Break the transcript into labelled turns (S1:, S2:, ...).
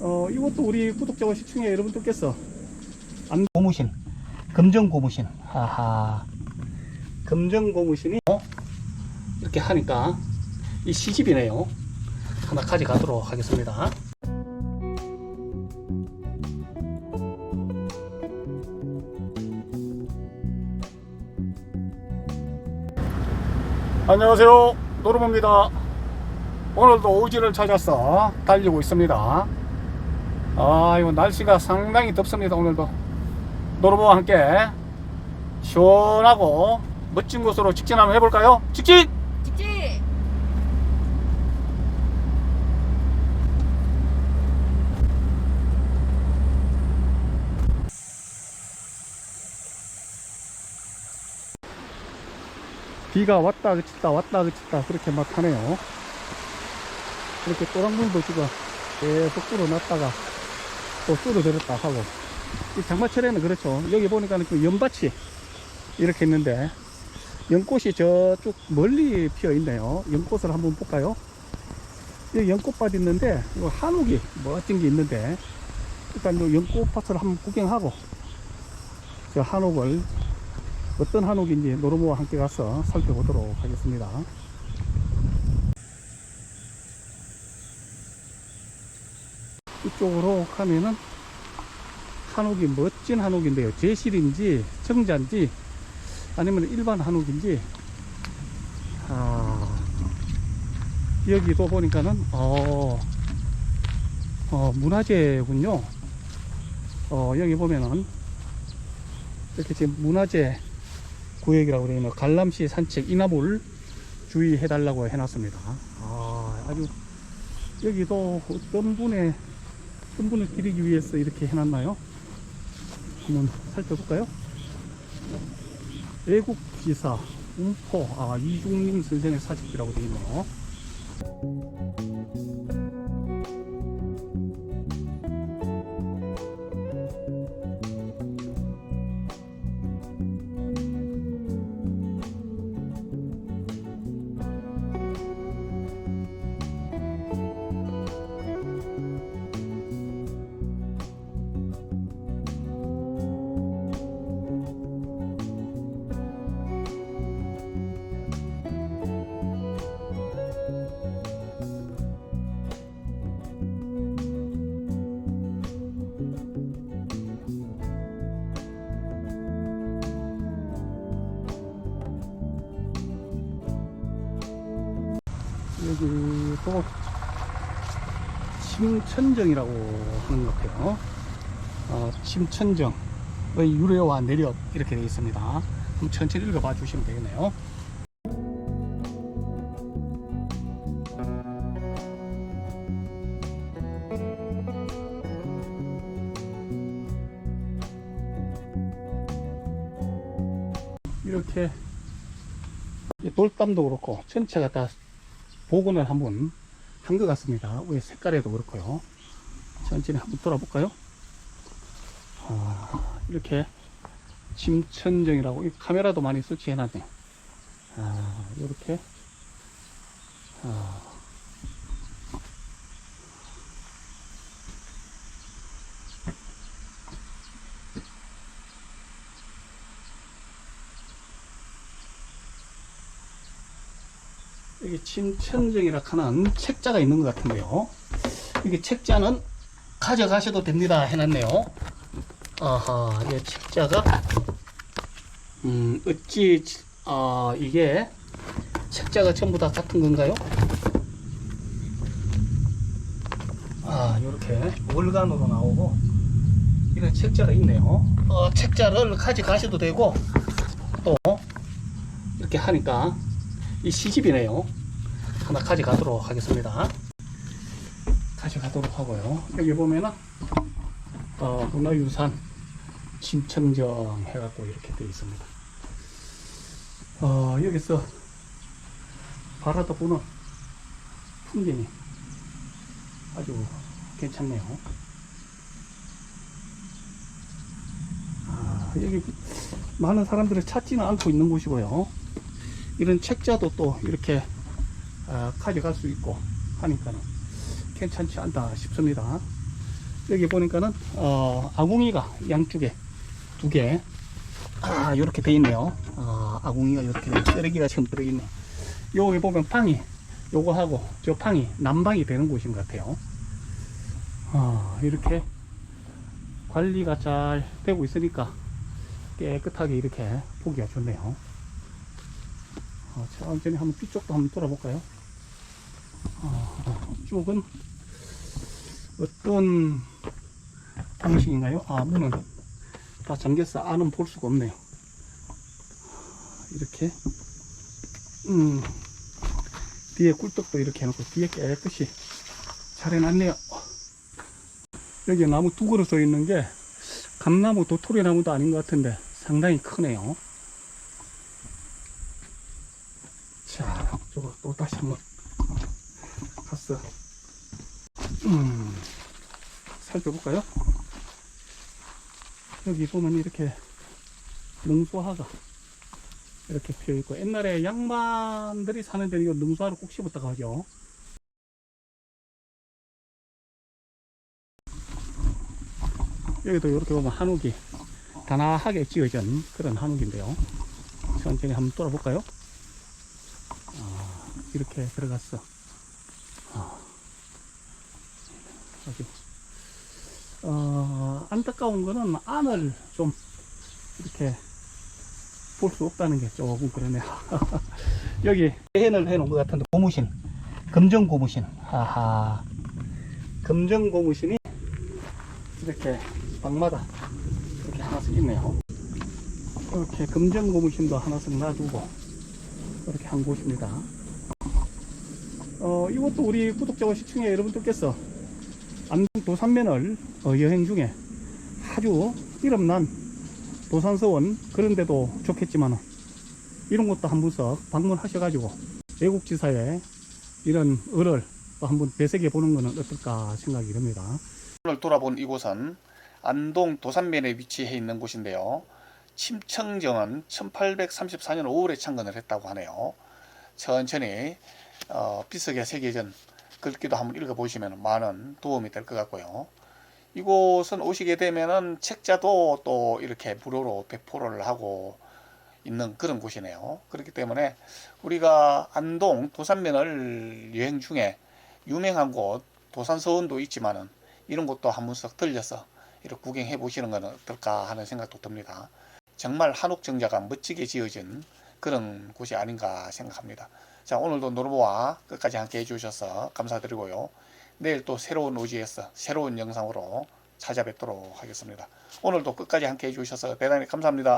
S1: 어, 이것도 우리 구독자와 시청자 여러분들께서 안 고무신, 금정 고무신, 하하, 금정 고무신이 어? 이렇게 하니까 이 시집이네요. 하나 가져가도록 하겠습니다. 안녕하세요. 노르모입니다. 오늘도 오지를 찾아서 달리고 있습니다. 아, 이거 날씨가 상당히 덥습니다. 오늘도. 노르모와 함께 시원하고 멋진 곳으로 직진 한번 해볼까요? 직진!
S2: 직진!
S1: 비가 왔다 그쳤다 왔다 그쳤다 그렇게 막 하네요. 이렇게 또랑물도 지금 계속 불어났다가 또 줄어들었다 하고 이 장마철에는 그렇죠. 여기 보니까 그 연밭이 이렇게 있는데 연꽃이 저쪽 멀리 피어 있네요. 연꽃을 한번 볼까요? 여기 연꽃밭 있는데 이거 한옥이 멋진 게 있는데 일단 요 연꽃밭을 한번 구경하고 저 한옥을 어떤 한옥인지 노르모와 함께 가서 살펴보도록 하겠습니다. 쪽으로 가면은 한옥이 멋진 한옥인데요. 제실인지 정자인지 아니면 일반 한옥인지 아 여기도 보니까는 어, 어 문화재군요. 어 여기 보면은 이렇게 지금 문화재 구역이라고 되어 있는 갈람시 산책 이나물 주의해달라고 해놨습니다. 아, 아주 여기도 어떤 분의 어떤 분을 기리기 위해서 이렇게 해놨나요? 한번 살펴볼까요? 외국 기사 운포 아 이중림 선생의 사직이라고 되어 있네요. 여기도 침천정이라고 하는 것 같아요. 어, 침천정의 유래와 내력 이렇게 되어 있습니다. 그럼 천천히 읽어봐 주시면 되겠네요. 이렇게 이 돌담도 그렇고 전체가 다 복원을 한번 한 것 같습니다. 위에 색깔에도 그렇고요. 천천히 한번 돌아볼까요? 아, 이렇게 짐천정이라고 이 카메라도 많이 설치해 놨네요. 아, 이렇게 아, 여기 침천정이라 하는 책자가 있는 것 같은데요. 이게 책자는 가져가셔도 됩니다. 해놨네요. 아하, 이 책자가 음, 어찌 아 이게 책자가 전부 다 같은 건가요? 아, 이렇게 월간으로 나오고 이런 책자가 있네요. 어, 책자를 가져가셔도 되고 또 이렇게 하니까 이 시집이네요. 하나 가져가도록 하겠습니다. 가져가도록 하고요. 여기 보면은 어, 문화유산 신청정 해갖고 이렇게 되어 있습니다. 어, 여기서 바라다 보는 풍경이 아주 괜찮네요. 아, 여기 많은 사람들이 찾지는 않고 있는 곳이고요. 이런 책자도 또 이렇게 아, 가져갈 수 있고 하니까는 괜찮지 않다 싶습니다. 여기 보니까는 어, 아궁이가 양쪽에 두 개. 아, 이렇게 돼 있네요. 아, 아궁이가 이렇게 돼 쓰레기가 지금 들어있네. 여기 보면 방이 요거하고 저 방이 난방이 되는 곳인 것 같아요. 아, 이렇게 관리가 잘 되고 있으니까 깨끗하게 이렇게 보기가 좋네요. 어, 천천히 한번 뒤쪽도 한번 돌아볼까요? 어, 이쪽은 어떤 방식인가요? 아, 문은 다 잠겼어. 안은 볼 수가 없네요. 이렇게, 음, 뒤에 꿀떡도 이렇게 해놓고 뒤에 깨끗이 잘 해놨네요. 여기 나무 두 그루 써 있는 게 감나무 도토리 나무도 아닌 것 같은데 상당히 크네요. 자, 저거 또 다시 한번 갔어. 음, 살펴볼까요? 여기 보면 이렇게 능수화가 이렇게 피어 있고 옛날에 양반들이 사는 데는 이거 능수화를 꼭 씹었다고 하죠. 여기도 이렇게 보면 한옥이 단아하게 지어진 그런 한옥인데요. 천천히 한번 돌아볼까요? 아, 이렇게 들어갔어. 아, 여기. 어, 안타까운 거는 안을 좀 이렇게 볼 수 없다는 게 조금 그러네요. 여기 해를 해놓은 것 같은데 고무신, 금정 고무신. 하하. 금정 고무신이 이렇게 방마다 이렇게 하나씩 있네요. 이렇게 금정 고무신도 하나씩 놔두고 이렇게 한 곳입니다. 어, 이것도 우리 구독자와 시청자 여러분들께서 안동 도산면을 어, 여행 중에 아주 이름난 도산서원 그런 데도 좋겠지만 이런 것도 한 번씩 방문하셔 가지고 외국지사에 이런 을을 또 한번 배색해 보는 것은 어떨까 생각이 듭니다. 오늘 돌아본 이곳은 안동 도산면에 위치해 있는 곳인데요. 침청정은 1834년 5월에 창건을 했다고 하네요. 천천히 어, 비석에 새겨진 글귀도 한번 읽어보시면 많은 도움이 될 것 같고요. 이곳은 오시게 되면은 책자도 또 이렇게 무료로 배포를 하고 있는 그런 곳이네요. 그렇기 때문에 우리가 안동 도산면을 여행 중에 유명한 곳 도산서원도 있지만은 이런 곳도 한 번씩 들려서 이렇게 구경해 보시는 건 어떨까 하는 생각도 듭니다. 정말 한옥 정자가 멋지게 지어진 그런 곳이 아닌가 생각합니다. 자, 오늘도 노르보와 끝까지 함께 해주셔서 감사드리고요. 내일 또 새로운 오지에서 새로운 영상으로 찾아뵙도록 하겠습니다. 오늘도 끝까지 함께 해주셔서 대단히 감사합니다.